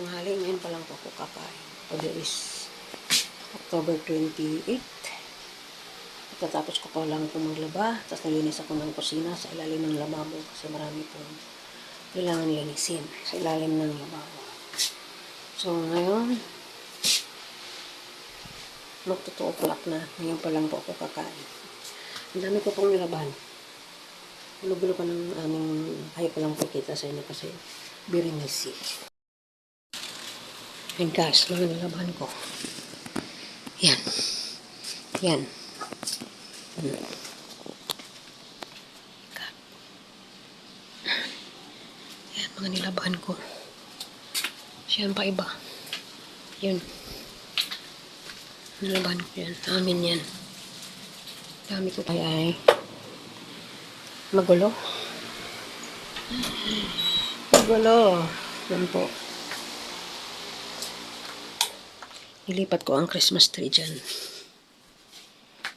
Tanghali, ngayon pa lang po ako kakain. Today is October 28. Pagkatapos ko pa lang po maglaba, tapos nalinis ako ng kusina sa ilalim ng lababo kasi marami pong kailangan linisin sa ilalim ng lababo. So, ngayon, magtotoo o'clock na. Ngayon pa lang po ako kakain. Ang dami ko pong nilaban. Gulo-gulo pa ng aming, ayaw ko lang po kita sa inyo kasi very messy. And guys, mga nilaban ko. Yan. Yan. Hmm. Yan, mga nilaban ko. Siyan pa iba. Yun. Nilaban ko yan. Amin yan. Dami ko kaya ay magulo. Magulo. Yan po. Nilipat ko ang Christmas tree dyan.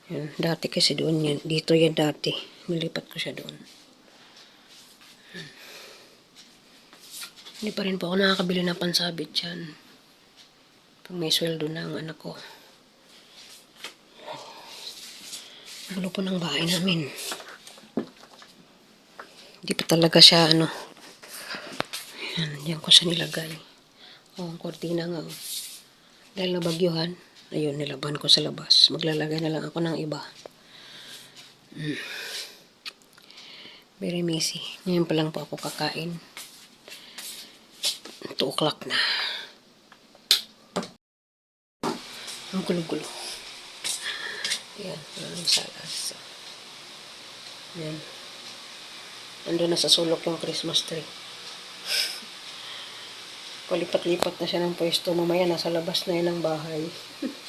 Yan. Dati kasi doon yan. Dito yan dati. Nilipat ko siya doon. Hmm. Hindi pa rin po ako nakakabili ng pansabit dyan. Pag may sweldo na ang anak ko. Gulo po ng bahay namin. Hindi pa talaga siya ano. Yan, yan ko siya nilagay. O, ang kortina nga. oh. Dahil nabagyuhan, ayun, nilaban ko sa labas. Maglalagay na lang ako ng iba. Mm. Very messy. Ngayon pa lang po ako kakain. 2 o'clock na. Ang gulo-gulo. Yan, maraming salas. Yan. Ando na sa sulok yung Christmas tree. Palipat-lipat na siya ng pwesto. Mamaya nasa labas na yan ang bahay.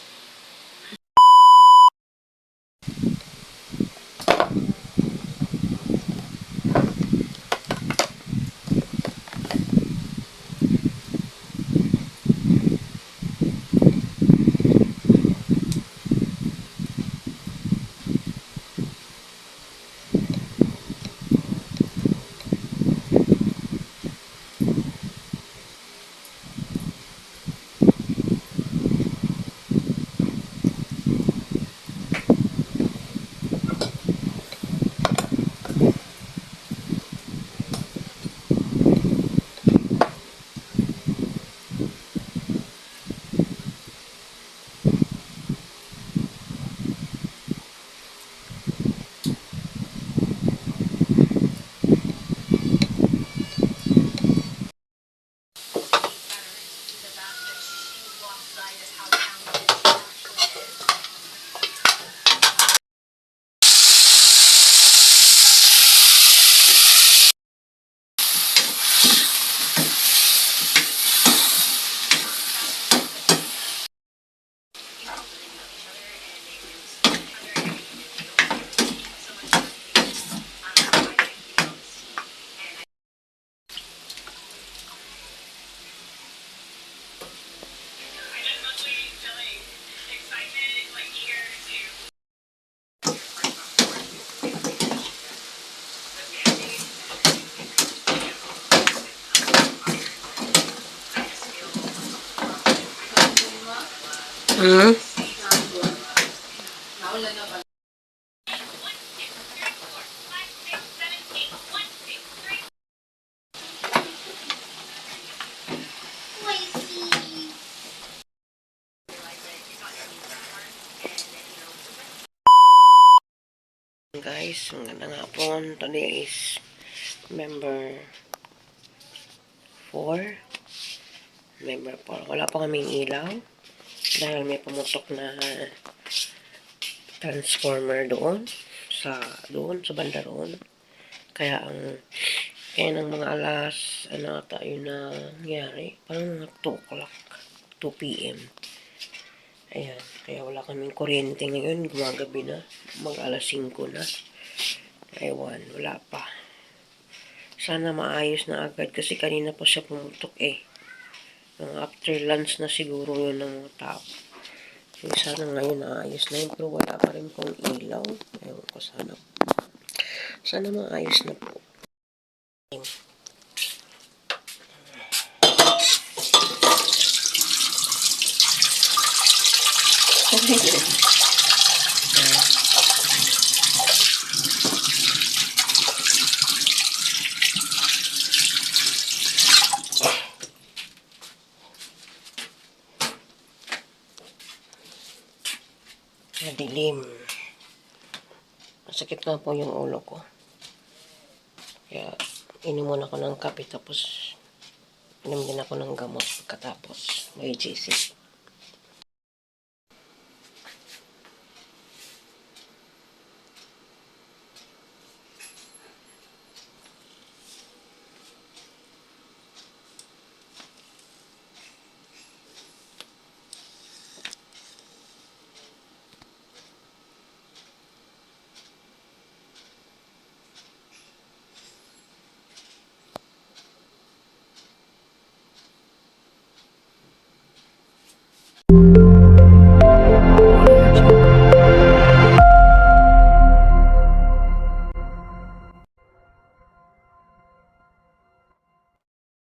Hmm? Guys, magandang hapon. Today is November 4. November 4. Wala pa kaming ilaw. Dahil may pumutok na transformer doon. Sa, doon, sa banda roon. Kaya ang, kaya ng mga alas, ano ata yun na nangyari. Parang mga 2 o'clock. 2 p.m. Ayan. Kaya wala kaming kuryente ngayon. Gumagabi na. Mag alas 5 na. Ewan. Wala pa. Sana maayos na agad. Kasi kanina pa siya pumutok eh. Mga after lunch na siguro yun ng mga tao. So, sana ngayon naayos na yun. Pero wala pa rin pong ilaw. Ewan ko sana. Sana maayos na po. Okay. Madilim. Masakit nga po yung ulo ko. Kaya, inuman ako ng kape tapos inom din ako ng gamot pagkatapos may GC.